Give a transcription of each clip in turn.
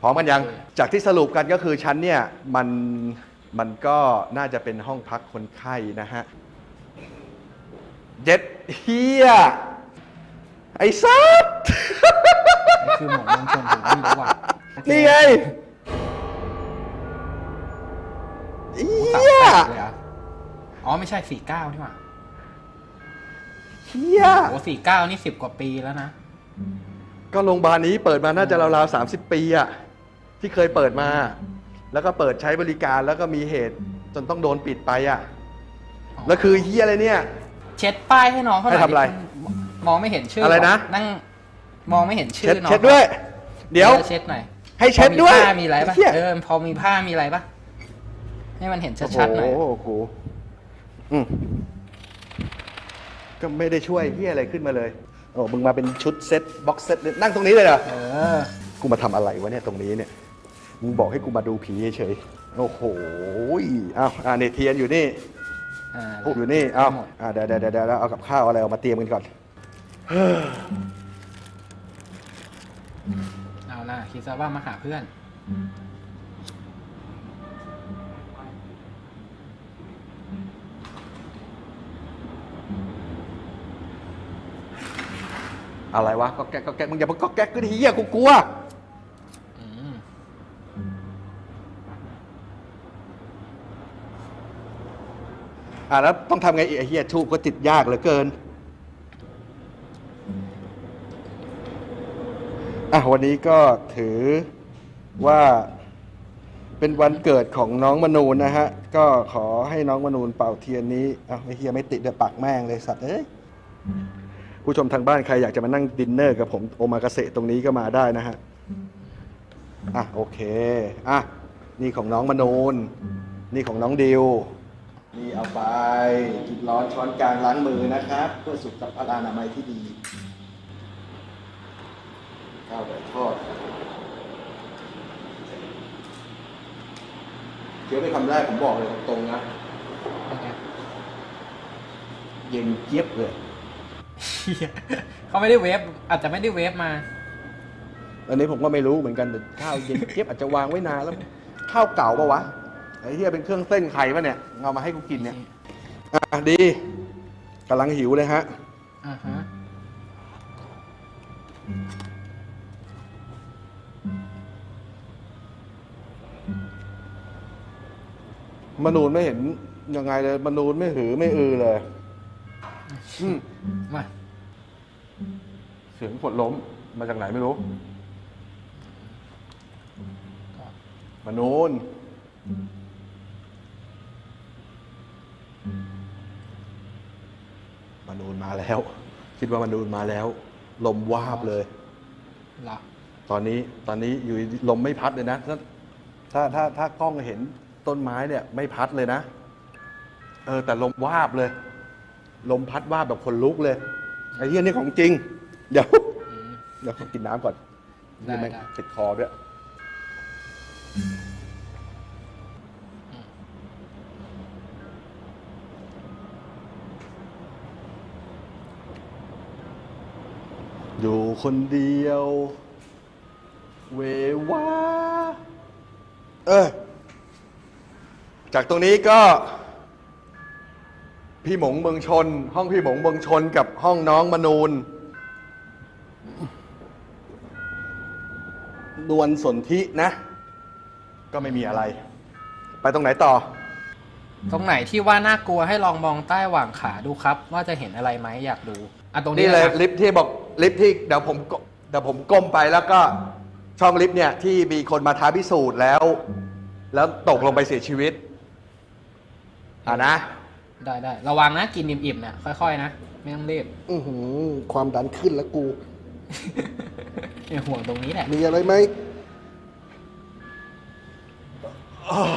พร้อมกันยัง จากที่สรุปกันก็คือชั้นเนี่ยมันมันก็น่าจะเป็นห้องพักคนไข้นะฮะเจ็ดเฮียไอ้ซัดนี่คือหมงมงชนผมก็ไม่รู้ว่ะโอเคนี่ไงโอ้เฮีสามแปดยเลยเหรออ๋อไม่ใช่สี่เก้านี่หว่าเฮียโอ้สี่เก้านี่สิบกว่าปีแล้วนะ ก็โรงพยาบาลนี้เปิดมาน่าจะราวๆสามสิบปีอะ ที่เคยเปิดมา แล้วก็เปิดใช้บริการแล้วก็มีเหตุจนต้องโดนปิดไปอะแล้วคือเฮียอะไรเนี่ย เช็ดป้ายให้น้องเขาหน่อยให้ทำอะไรมองไม่เห็นชื่ออะไรนะ นั่งมองไม่เห็นชื่เช็อดน้องเช็ดด้วย เดี๋ยวออเช็ดหน่อยให้เช็ดด้วยพอมีผ้ามีอะไรปะเหี้ยเออพอมีผ้ามีอะไรปะให้มันเห็นชัดๆหน่อยโอ้โหอืมก็ไม่ได้ช่วยเฮียอะไรขึ้นมาเลยโอ้มึงมาเป็นชุดเซ็ตบ็อกเซ็ตนั่งตรงนี้เลยเหรอเออกูมาทำอะไรวะเนี่ยตรงนี้เนี่ย มึงบอกให้กูมาดูผีเฉยๆโอ้โหอ้าวอ่าเนี่ยเทียนอยู่นี่อ่าพูกอยู่นี่เอ้าหมดอ่าเดี๋ยวเดี๋ยวเดี๋ยวเดี๋ยวเอากับข้าวอะไรออกมาเตรียมกันก่อนเอาล่ะคิดซะว่ามาหาเพื่อน อะไรวะก็แก๊กก็แก๊กมึงอย่ามาก็แก๊กก็ดีเหี้ยกูกลัว อ่าแล้วต้องทำไงอีกไอ้เฮียทูบก็ติดยากเหลือเกินอะวันนี้ก็ถือว่าเป็นวันเกิดของน้องมนูนนะฮะ ก็ขอให้น้องมนูนเป่าเทียนนี้อ้าวไอ้เฮียไม่ติดเดี๋ยวปากแม่งเลยสัตว์เอ้ยผู้ชมทางบ้านใครอยากจะมานั่งดินเนอร์กับผมโอมากาเสะตรงนี้ก็มาได้นะฮะ อะโอเค อะนี่ของน้องมนูนนี่ของน้องดิว นี่เอาไปกินร้อนช้อนกลางล้างมือนะครับ เพื่อสุขภาพอนามัยที่ดีข้าวแบบทอดเคี้ยวไปคำแรกผมบอกเลยตรงๆนะเป็นไงเย็นเจี๊ยบเลยเหี้ยเขาไม่ได้เวฟอาจจะไม่ได้เวฟมา อันนี้ผมก็ไม่รู้เหมือนกันแต่ข้าวเย็นเจี๊ยบอาจจะวางไว้นานแล้ว ข้าวเก่าปะวะ ไอ้เหี้ยเป็นเครื่องเส้นไข่ปะเนี่ยเอามาให้กูกินเนี่ยอะดีกำลังหิวเลยฮะ อ่าฮะมนูนไม่เห็นยังไงเลยมนูนไม่หือไม่อือเลยอืมมาเสียงฝนล้มมาจากไหนไม่รู้มนูน มนูนมาแล้ว คิดว่ามนูนมาแล้ว ลมวาบเลย หลับตอนนี้ตอนนี้อยู่ดีลมไม่พัดเลยนะ ถ้าถ้าถ้าถ้ากล้องเห็นต้นไม้เนี่ย ไม่พัดเลยนะ เออ แต่ลมวาบเลย ลมพัดวาบแบบคนลุกเลยไอ้เหี้ยนี่ของจริง เดี๋ยวเดี๋ยวขอกินน้ำก่อนได้นี่แม่งได้ ติดคอด้วย อยู่คนเดียว เววาเออจากตรงนี้ก็ พี่หมงเมืองชน ห้องพี่หมงเมืองชนกับห้องน้องมนูนนวลสนธินะ ก็ไม่มีอะไร ไปตรงไหนต่อ ตรงไหนที่ว่าน่ากลัวให้ลองมองใต้หว่างขาดูครับ ว่าจะเห็นอะไรไหมอยากดูอะตรงนี้นี่เลยนะลิฟต์ที่บอก ลิฟต์ที่เดี๋ยวผมกเดี๋ยวผมก้มไปแล้วก็ช่องลิฟต์เนี่ยที่มีคนมาท้าพิสูจน์แล้ว แล้วตกลงไปเสียชีวิตอ่านะ ได้ได้ระวังนะกินอิ่มๆเนี่ยค่อยๆนะไม่ต้องรีบอือหือความดันขึ้นแล้วกู เนี่ยห่วงตรงนี้แหละมีอะไรไหมอ้าว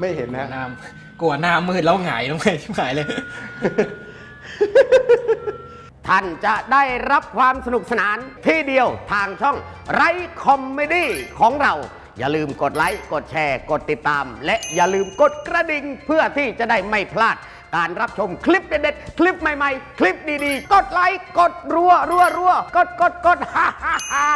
ไม่เห็นนะ น้ำกลัวหน้ามืดแล้วหงายลงไปชิบหายเลย ท่านจะได้รับความสนุกสนานที่เดียวทางช่องไรคอมเมดี้ของเรา อย่าลืมกดไลค์ กดแชร์ กดติดตาม และอย่าลืมกดกระดิ่งเพื่อที่จะได้ไม่พลาด การรับชมคลิปเด็ดๆ คลิปใหม่ๆ คลิปดีๆ กดไลค์ กดรัวรัวรัวกดกดกดฮ่าฮ่า